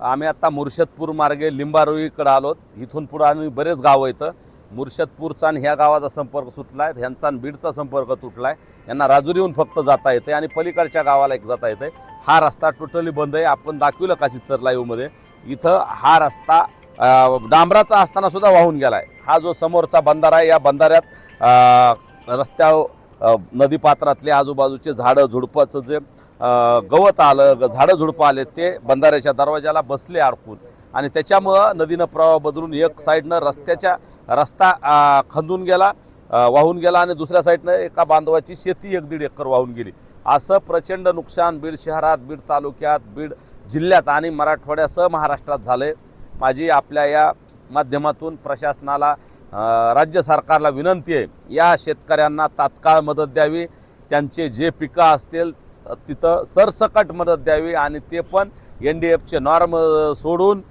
आम्ही आता मुर्शदपूर मार्गे लिंबारोईकडे आलो इथून पुढं आम्ही बरेच गावं येतं मुर्शदपूरचा आणि ह्या गावाचा संपर्क सुटला आहे ह्यांचा आणि बीडचा संपर्क तुटला आहे यांना राजुरीहून फक्त जाता येते आणि पलीकडच्या गावाला एक जाता येते हा रस्ता टोटली बंद आहे. आपण दाखविलं काशी सर लाईव्हमध्ये इथं हा रस्ता डांबराचा असताना सुद्धा वाहून गेला आहे हा जो समोरचा बंधारा आहे या बंधाऱ्यात रस्त्या रस्त्यावर नदीपात्रातले आजूबाजूचे झाडं झुडपाचं जे गवत आलं झाडं झुडपं आले ते बंधाऱ्याच्या दरवाजाला बसले अडकून आणि त्याच्यामुळं नदीनं प्रवाह बदलून एक साईडनं रस्त्याच्या रस्ता खंदून गेला वाहून गेला आणि दुसऱ्या साईडनं एका बांधवाची शेती एक दीड एकर वाहून गेली. असं प्रचंड नुकसान बीड शहरात बीड तालुक्यात बीड जिल्ह्यात आणि मराठवाड्यासह महाराष्ट्रात झाले माझी आपल्या या माध्यमातून प्रशासनाला राज्य सरकारला विनंती आहे या शेतकऱ्यांना तात्काळ मदत द्यावी. त्यांचे जे पिकं असतील तिथं सरसकट मदत द्यावी आणि ते पण एन डी एफचे नॉर्म सोडून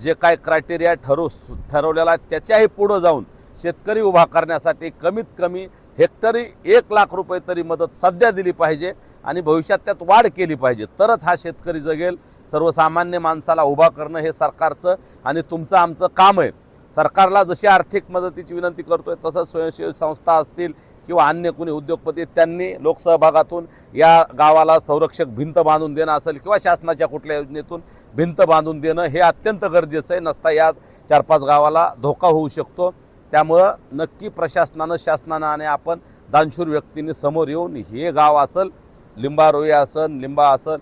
जे काय क्रायटेरिया ठरवू ठरवलेला आहे त्याच्याही पुढं जाऊन शेतकरी उभा करण्यासाठी कमीत कमी हेक्टरी एक लाख रुपये तरी मदत सध्या दिली पाहिजे आणि भविष्यात त्यात वाढ केली पाहिजे. तरच हा शेतकरी जगेल. सर्वसामान्य माणसाला उभा करणं हे सरकारचं आणि तुमचं आमचं काम आहे. सरकारला जशी आर्थिक मदतीची विनंती करतोय तसंच स्वयंसेवी संस्था असतील किंवा अन्य कुणी उद्योगपती त्यांनी लोकसहभागातून या गावाला संरक्षक भिंत बांधून देणं असेल किंवा शासनाच्या कुठल्या योजनेतून भिंत बांधून देणं हे अत्यंत गरजेचं आहे. नसता या चार पाच गावाला धोका होऊ शकतो. त्यामुळं नक्की प्रशासनानं शासनानं आणि आपण दानशूर व्यक्तींनी समोर येऊन हे गाव असेल लिंबारोई असेल लिंबा असेल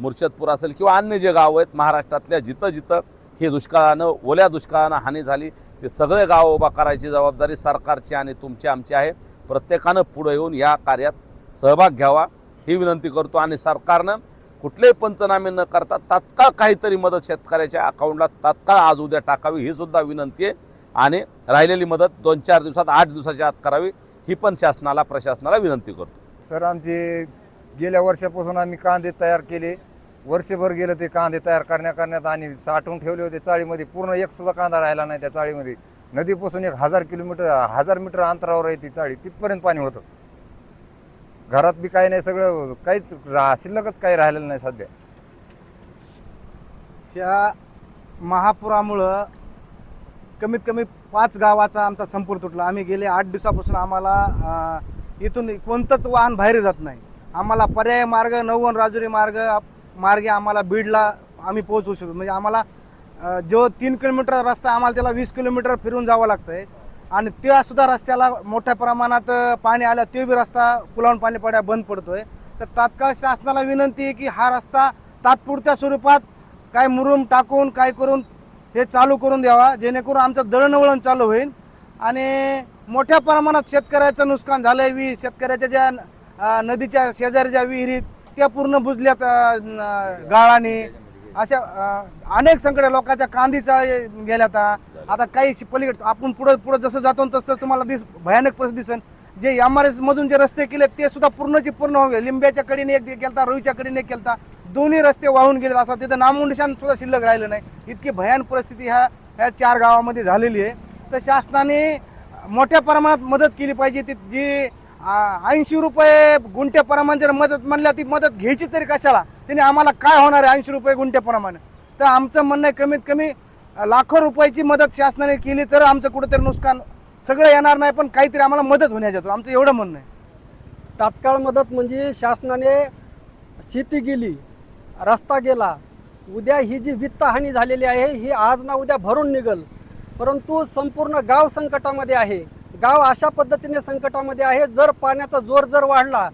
मुर्शदपूर असेल किंवा अन्य जे गावं आहेत महाराष्ट्रातल्या जिथं जिथं हे दुष्काळानं ओल्या दुष्काळानं हानी झाली ते सगळे गाव उभा करायची जबाबदारी सरकारची आणि तुमची आमची आहे. प्रत्येकानं पुढं येऊन या कार्यात सहभाग घ्यावा ही विनंती करतो. आणि सरकारनं कुठलेही पंचनामे न करता तात्काळ काहीतरी मदत शेतकऱ्याच्या अकाउंटला तात्काळ आज उद्या टाकावी ही सुद्धा विनंती आहे. आणि राहिलेली मदत दोन चार दिवसात आठ दिवसाच्या आत करावी ही पण शासनाला प्रशासनाला विनंती करतो. सर आमचे गेल्या वर्षापासून आम्ही कांदे तयार केले. वर्षभर गेलं ते कांदे तयार करण्या करण्यात आणि साठवून ठेवले होते चाळीमध्ये. पूर्ण एक सुद्धा कांदा राहिला नाही त्या चाळीमध्ये. नदीपासून एक हजार किलोमीटर हजार मीटर अंतरावर आहे ती चाळी तिथपर्यंत पाणी होतं. घरात बी काही नाही सगळं काहीच रा- शिल्लकच काही राहिलेलं नाही सध्या. या महापुरामुळं कमीत कमी पाच गावाचा आमचा संपूर तुटला. आम्ही गेले आठ दिवसापासून आम्हाला अं, इथून कोणतंच वाहन बाहेर जात नाही. आम्हाला पर्याय मार्ग नववन राजुरी मार्ग मार्गे आम्हाला बीडला आम्ही पोहोचू शकतो म्हणजे आम्हाला जो तीन किलोमीटर रस्ता आम्हाला त्याला वीस किलोमीटर फिरून जावं लागतं आहे आणि त्या सुद्धा रस्त्याला मोठ्या प्रमाणात पाणी आलं ते बी रस्ता पुलावून पाणी पड्या बंद पडतोय. तर तात्काळ शासनाला विनंती आहे की हा रस्ता तात्पुरत्या स्वरूपात काय मुरुम टाकून काय करून हे चालू करून द्यावा जेणेकरून आमचं दळणवळण चालू होईल. आणि मोठ्या प्रमाणात शेतकऱ्याचं नुकसान झालंय वी शेतकऱ्याच्या ज्या नदीच्या शेजारी ज्या विहिरीत त्या पूर्ण बुजल्यात गाळाने. अशा अनेक संकट लोकांच्या कांदीचा गेल्यात आता. काही पलीकडे आपण पुढं पुढं जसं जातो तसं तुम्हाला दिस भयानक परिस्थिती दिसन जे एम आर एस मधून जे रस्ते केले ते सुद्धा पूर्णची पूर्ण होऊन गेले. लिंब्याच्या कडीने एक केलता रोईच्या कडीने एक केलता दोन्ही रस्ते वाहून गेले असं तिथं नामोनिशान सुद्धा शिल्लक राहिलं नाही. इतकी भयान परिस्थिती ह्या ह्या चार गावामध्ये झालेली आहे. तर शासनाने मोठ्या प्रमाणात मदत केली पाहिजे. ती जी ऐंशी रुपये गुंठ्याप्रमाणे जर मदत म्हणल्या ती मदत घ्यायची तरी कशाला? त्याने आम्हाला काय होणार आहे ऐंशी रुपये गुंठ्याप्रमाणे तर आमचं म्हणणं आहे कमीत कमी लाखो रुपयाची मदत शासनाने केली तर आमचं कुठंतरी नुकसान सगळं येणार नाही पण काहीतरी आम्हाला मदत होण्याच्या आमचं एवढं म्हणणं आहे. तात्काळ मदत म्हणजे शासनाने शेती गेली रस्ता गेला उद्या ही जी वित्तहानी झालेली आहे ही आज ना उद्या भरून निघल परंतु संपूर्ण गाव संकटामध्ये आहे. गाव अशा पद्धतीने संकटामध्ये आहे जर पाण्याचा जोर जर वाढला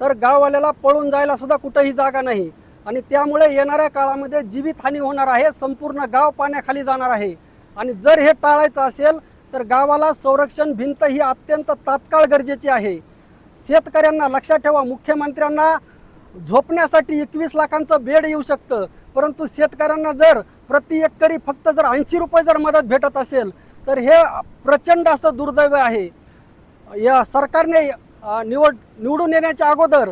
तर गाववाल्याला पळून जायला सुद्धा कुठंही जागा नाही. आणि त्यामुळे येणाऱ्या काळामध्ये जीवितहानी होणार आहे संपूर्ण गाव पाण्याखाली जाणार आहे. आणि जर हे टाळायचं असेल तर गावाला संरक्षण भिंत ही अत्यंत तात्काळ गरजेची आहे. शेतकऱ्यांना लक्षात ठेवा मुख्यमंत्र्यांना झोपण्यासाठी एकवीस लाखांचं बेड येऊ शकतं. परंतु शेतकऱ्यांना जर प्रति एकरी फक्त जर ऐंशी रुपये जर मदत भेटत असेल तर हे प्रचंड असं दुर्दैव आहे. या सरकारने निवड निवडून येण्याच्या अगोदर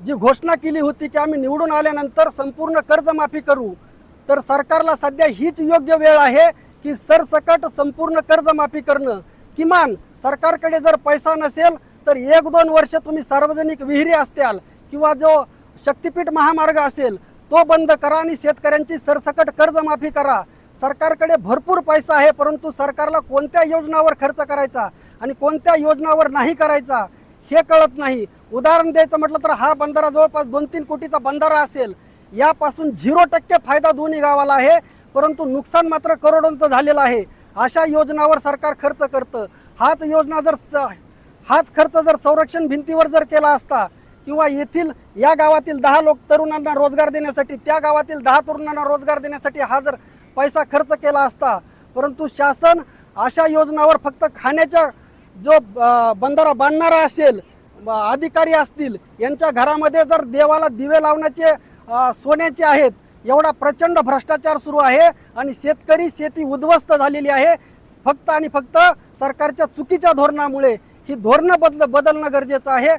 जी घोषणा केली होती की आम्ही निवडून आल्यानंतर संपूर्ण कर्जमाफी करू तर सरकारला सध्या हीच योग्य वेळ आहे की सरसकट संपूर्ण कर्जमाफी करणं. किमान सरकारकडे जर पैसा नसेल तर एक दोन वर्ष तुम्ही सार्वजनिक विहिरी असत्याल किंवा जो शक्तीपीठ महामार्ग असेल तो बंद करा आणि शेतकऱ्यांची सरसकट कर्जमाफी करा. सरकारकडे भरपूर पैसा आहे परंतु सरकारला कोणत्या योजनावर खर्च करायचा आणि कोणत्या योजनावर नाही करायचा हे कळत नाही. उदाहरण द्यायचं म्हटलं तर हा बंधारा जवळपास दोन तीन कोटीचा बंधारा असेल यापासून झिरो टक्के फायदा दोन्ही गावाला आहे परंतु नुकसान मात्र करोडोंचं झालेलं आहे. अशा योजनावर सरकार खर्च करतं. हाच योजना जर स हाच खर्च जर संरक्षण भिंतीवर जर केला असता किंवा येथील या गावातील दहा लोक तरुणांना रोजगार देण्यासाठी त्या गावातील दहा तरुणांना रोजगार देण्यासाठी हा जर पैसा खर्च केला असता परंतु शासन अशा योजनावर फक्त खाण्याच्या जो बंधारा बांधणारा असेल अधिकारी असतील यांच्या घरामध्ये जर देवाला दिवे लावण्याचे सोन्याचे आहेत एवढा प्रचंड भ्रष्टाचार सुरू आहे आणि शेतकरी शेती उद्ध्वस्त झालेली आहे फक्त आणि फक्त सरकारच्या चुकीच्या धोरणामुळे ही धोरणं बदल बदलणं गरजेचं आहे.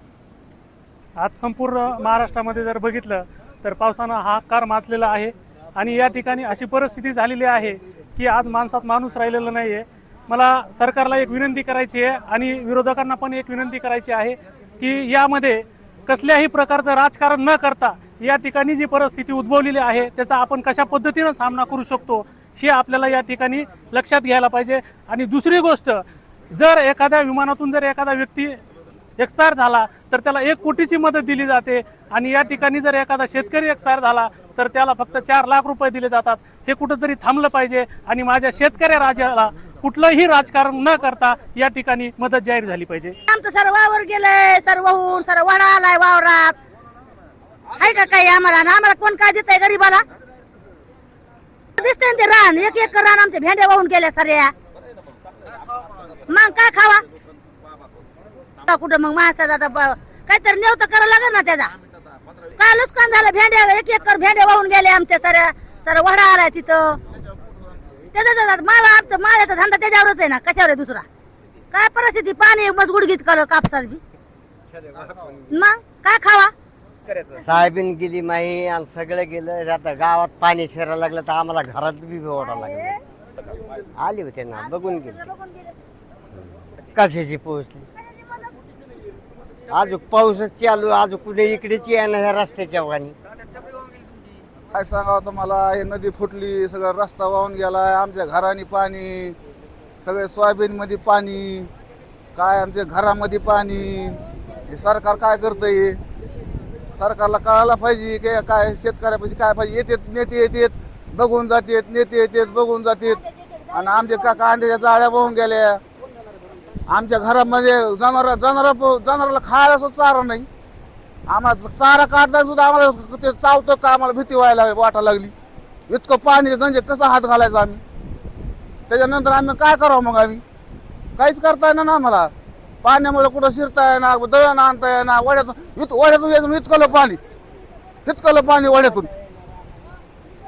आज संपूर्ण महाराष्ट्रामध्ये जर बघितलं तर पावसानं हाकार माचलेला आहे. आणि या ठिकाणी अशी परिस्थिती झालेली आहे की आज माणसात माणूस राहिलेला नाही आहे मला सरकारला एक विनंती करायची आहे आणि विरोधकांना पण एक विनंती करायची आहे की यामध्ये कसल्याही प्रकारचं राजकारण न करता या ठिकाणी जी परिस्थिती उद्भवलेली आहे त्याचा आपण कशा पद्धतीनं सामना करू शकतो हे आपल्याला या ठिकाणी लक्षात घ्यायला पाहिजे. आणि दुसरी गोष्ट जर एखाद्या विमानातून जर एखादा व्यक्ती एक्सपायर झाला तर त्याला एक कोटीची मदत दिली जाते. आणि या ठिकाणी जर एखादा शेतकरी एक्सपायर झाला तर त्याला फक्त चार लाख रुपये दिले जातात. हे कुठंतरी थांबलं पाहिजे आणि माझ्या शेतकरी राजाला कुठलंही राजकारण न करता या ठिकाणी मदत जाहीर झाली पाहिजे. आमचं सर्वावर गेलंय सर्व होऊन सर्व आलाय वावरात. आहे का काही आम्हाला? आम्हाला कोण काय देत गरीबाला? दिसते ना ते रान एक एक रान आमचे भेंड्या वाहून गेल्या साऱ्या. मग काय खावा? आता कुठं मग माणसाचा आता काहीतरी नेव तर करावं लागेल ना त्याचा. काय नुकसान झालं भेंड्या एक एकर भेंड्या वाहून गेले आमच्या साऱ्या सारा वडा आलाय तिथं. त्याचा माळा आमचा माळ्याचा धंदा त्याच्यावरच आहे ना कशावर आहे दुसरा? काय परिस्थिती? पाणी मग गुडगीत कल कापसात बी. मग काय खावा? साहेबीन गेली माही आणि सगळं गेलं. आता गावात पाणी शिरायला लागलं तर आम्हाला घरात बी ओढा लागलं. आली होते ना बघून गेले. कशाची पोहोचली? आज पाऊसच चालू आज कुठे इकडेच आहे ह्या रस्त्याच्या वाणी. काय सांगावं तुम्हाला हे नदी फुटली सगळं रस्ता वाहून गेला आमच्या घराने पाणी सगळे सोयाबीन मध्ये पाणी काय आमच्या घरामध्ये पाणी? हे सरकार काय करतंय? सरकारला कळायला पाहिजे की काय शेतकऱ्यापाशी काय पाहिजे? येतात नेते येतात बघून जातात नेते येतात बघून जातात आणि आमच्या का कांद्याच्या जाळ्या वाहून गेल्या. आमच्या घरामध्ये जनावर जनावर जनावराला खायला सुद्धा चारा नाही. आम्हाला चारा काढता सुद्धा आम्हाला ते चावतं का आम्हाला भीती व्हायला वाटा वाटायला लागली. इतकं पाणी गंजे कसं हात घालायचा आम्ही? त्याच्यानंतर आम्ही काय करावं मग आम्ही? काहीच करता येणार ना आम्हाला. पाण्यामुळे कुठं शिरता येणार दळण आणता येणार वड्यातून इत वड्यातून यायचं इतकलं पाणी. इतकलं पाणी वड्यातून.